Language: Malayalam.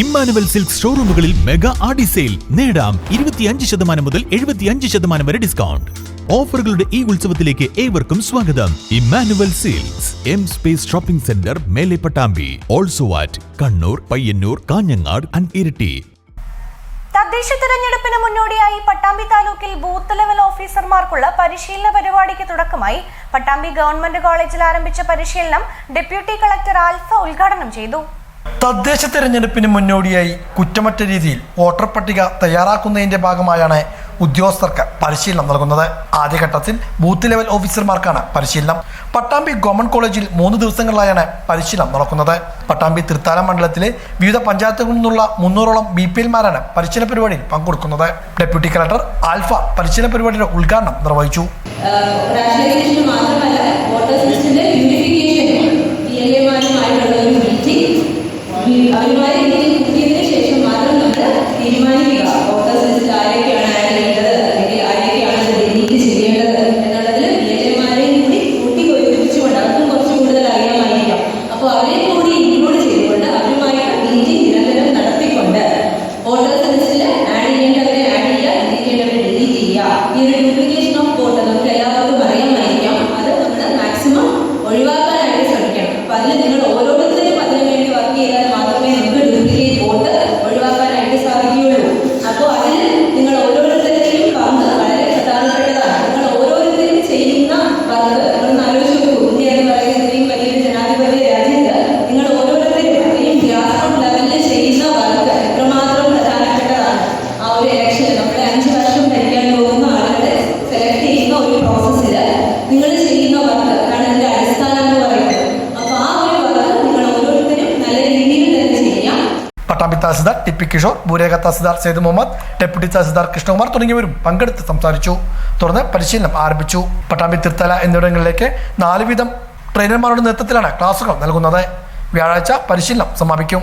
ഇമ്മാനുവൽ സിൽക്ക് ഷോറൂമുകളിൽ മെഗാ ആഡി സെയിൽ. നേടാം ഇരുപത്തിയഞ്ച് ശതമാനം മുതൽ എഴുപത്തിയഞ്ച് ശതമാനം വരെ ഡിസ്കൗണ്ട്. ഓഫറുകളുടെ ഈ ഉത്സവത്തിലേക്ക് ഏവർക്കും സ്വാഗതം. Immanuel silks M space shopping centre Mele Pattambi. Also at Kannur Payyanur Kanhangad and Iritty. തദ്ദേശ തിരഞ്ഞെടുപ്പിന് മുന്നോടിയായി പട്ടാമ്പി താലൂക്കിൽ ബൂത്ത് ലെവൽ ഓഫീസർമാർക്കുള്ള പരിശീലന പരിപാടിക്ക് തുടക്കമായി പട്ടാമ്പി ഗവൺമെന്റ് കോളേജിൽ ആരംഭിച്ച പരിശീലനം ഡെപ്യൂട്ടി കളക്ടർ ആൽഫ ഉദ്ഘാടനം ചെയ്തു. തദ്ദേശ തെരഞ്ഞെടുപ്പിന് മുന്നോടിയായി കുറ്റമറ്റ രീതിയിൽ വോട്ടർ പട്ടിക തയ്യാറാക്കുന്നതിന്റെ ഭാഗമായാണ് ഉദ്യോഗസ്ഥർക്ക് പരിശീലനം നൽകുന്നത്. ആദ്യഘട്ടത്തിൽ ബൂത്ത് ലെവൽ ഓഫീസർമാർക്കാണ് പരിശീലനം. പട്ടാമ്പി ഗവൺമെന്റ് കോളേജിൽ മൂന്ന് ദിവസങ്ങളിലായാണ് പരിശീലനം നടക്കുന്നത്. പട്ടാമ്പി തൃത്താല മണ്ഡലത്തിലെ വിവിധ പഞ്ചായത്തുകളിൽ നിന്നുള്ള മുന്നൂറോളം ബി പി എൽമാരാണ് പരിശീലന പരിപാടിയിൽ പങ്കെടുക്കുന്നത്. ഡെപ്യൂട്ടി കളക്ടർ ആൽഫ പരിശീലന പരിപാടിയുടെ ഉദ്ഘാടനം നിർവഹിച്ചു. അവരുമായി മീറ്റിംഗ് കൂട്ടിയതിനു ശേഷം മാത്രം നമ്മൾ തീരുമാനിക്കുക വോട്ടേഴ്സ് ലിസ്റ്റ് ആരൊക്കെയാണ് ആഡ് ചെയ്യേണ്ടത് അല്ലെങ്കിൽ ആരൊക്കെയാണ് ഡിലീറ്റ് ചെയ്യേണ്ടത് എന്നുള്ളതിൽ കൂടി കുറച്ച് കൂടുതൽ അറിയാമായിരിക്കാം അപ്പോൾ അവരെ കൂടി ഇൻക്ലൂഡ് ചെയ്തുകൊണ്ട് അവരുമായിട്ട് മീറ്റിംഗ് നിരന്തരം നടത്തിക്കൊണ്ട് വോട്ടേഴ്സ് ലിസ്റ്റിൽ ആഡ് ചെയ്യേണ്ടവരെ ആഡ് ചെയ്യുക ചെയ്യേണ്ടവരെ ഡിലീറ്റ് ചെയ്യുക ഈ ഒരു duplication Pattambi tahsildar T P Kishore ഭൂരേഖ tahsildar Syed Muhammad deputy tahsildar Krishnakumar തുടങ്ങിയവരും പങ്കെടുത്ത് സംസാരിച്ചു. തുടർന്ന് പരിശീലനം ആരംഭിച്ചു. പട്ടാമ്പി തിരുത്തല എന്നിവിടങ്ങളിലേക്ക് നാല് ട്രെയിനർമാരുടെ നേതൃത്വത്തിലാണ് ക്ലാസുകൾ നൽകുന്നത്. വ്യാഴാഴ്ച പരിശീലനം സമാപിക്കും.